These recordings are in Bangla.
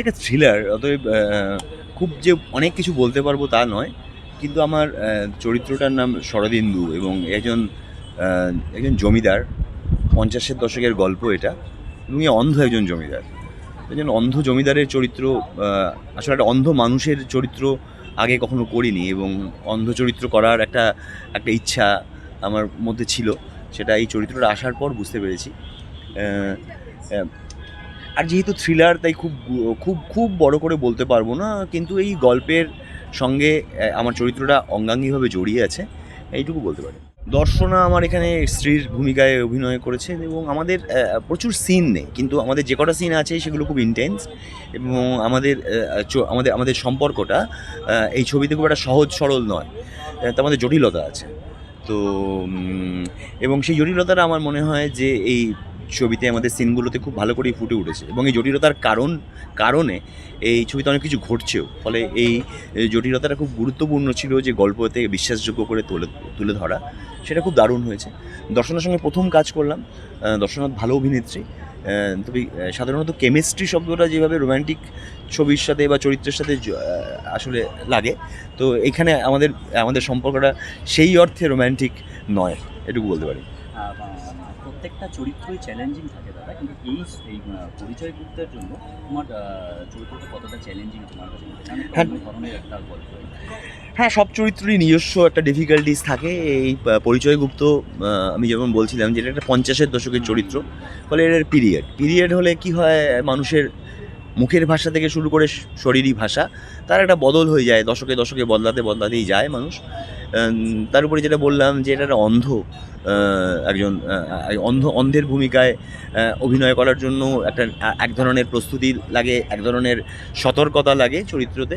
একটা থ্রিলার অতএব খুব যে অনেক কিছু বলতে পারব তা নয়, কিন্তু আমার চরিত্রটার নাম শরদিন্দু এবং একজন একজন জমিদার, পঞ্চাশের দশকের গল্প এটা, এবং অন্ধ একজন জমিদার। একজন অন্ধ জমিদারের চরিত্র আসলে একটা অন্ধ মানুষের চরিত্র আগে কখনো করিনি এবং অন্ধ চরিত্র করার একটা একটা ইচ্ছা আমার মধ্যে ছিল। সেটা এই চরিত্রটা আসার পর বুঝতে পেরেছি। আর যেহেতু থ্রিলার তাই খুব খুব খুব বড় করে বলতে পারব না, কিন্তু এই গল্পের সঙ্গে আমার চরিত্রটা অঙ্গাঙ্গিভাবে জড়িয়ে আছে, এইটুকু বলতে পারি। দর্শনা আমার এখানে স্ত্রীর ভূমিকায় অভিনয় করেছে এবং আমাদের প্রচুর সিন নেই, কিন্তু আমাদের যে কটা সিন আছে, সেগুলো খুব ইন্টেন্স এবং আমাদের আমাদের আমাদের সম্পর্কটা এই ছবিতে খুব একটা সহজ সরল নয় তার মধ্যে জটিলতা আছে। তো এবং সেই জটিলতাটা আমার মনে হয় যে এই ছবিতে আমাদের সিনগুলোতে খুব ভালো করেই ফুটে উঠেছে এবং এই জটিলতার কারণ, কারণে এই ছবিতে অনেক কিছু ঘটছেও। ফলে এই জটিলতাটা খুব গুরুত্বপূর্ণ ছিল যে গল্পতে বিশ্বাসযোগ্য করে তুলে তুলে ধরা। সেটা খুব দারুণ হয়েছে। দর্শনের সঙ্গে প্রথম কাজ করলাম দর্শনাথ ভালো অভিনেত্রী। তবে সাধারণত কেমিস্ট্রি শব্দটা যেভাবে রোম্যান্টিক ছবির সাথে বা চরিত্রের সাথে আসলে লাগে, তো এখানে আমাদের আমাদের সম্পর্কটা সেই অর্থে রোম্যান্টিক নয়, এটুকু বলতে পারি। প্রত্যেকটা চরিত্রই চ্যালেঞ্জিং থাকে দাদা। কিন্তু এই এই পরিচয় গুপ্তের জন্য তোমার চরিত্রটা কতটা চ্যালেঞ্জিং তোমার কাছে হয়? ধরনের একটা গল্প। হ্যাঁ সব চরিত্রই নিজস্ব একটা ডিফিকাল্টিস থাকে। এই পরিচয় পরিচয়গুপ্ত আমি যেমন বলছিলাম যে এটা একটা পঞ্চাশের দশকের চরিত্র। ফলে এর পিরিয়ড পিরিয়ড হলে কি হয় মানুষের মুখের ভাষা থেকে শুরু করে শরীরী ভাষা, তার একটা বদল হয়ে যায়, দশকে দশকে বদলাতে বদলাতেই যায় মানুষ। তার উপরে যেটা বললাম যে এটা একটা অন্ধ একজন অন্ধ, অন্ধের ভূমিকায় অভিনয় করার জন্য একটা এক ধরনের প্রস্তুতি লাগে, এক ধরনের সতর্কতা লাগে চরিত্রতে।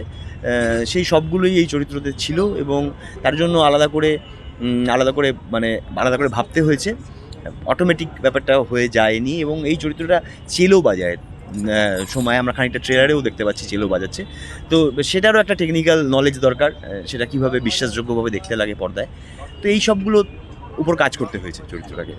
সেই সবগুলোই এই চরিত্রতে ছিল এবং তার জন্য আলাদা করে আলাদা করে মানে আলাদা করে ভাবতে হয়েছে। অটোমেটিক ব্যাপারটা হয়ে যায়নি এবং এই চরিত্রটা চেলো বাজায়। সময় আমরা খানিকটা ট্রেলারেও দেখতে পাচ্ছি চেলো বাজাচ্ছে। তো সেটারও একটা টেকনিক্যাল নলেজ দরকার সেটা কীভাবে বিশ্বাসযোগ্যভাবে দেখতে লাগে পর্দায়। তো এই সবগুলো উপর কাজ করতে হয়েছে চরিত্রটাকে।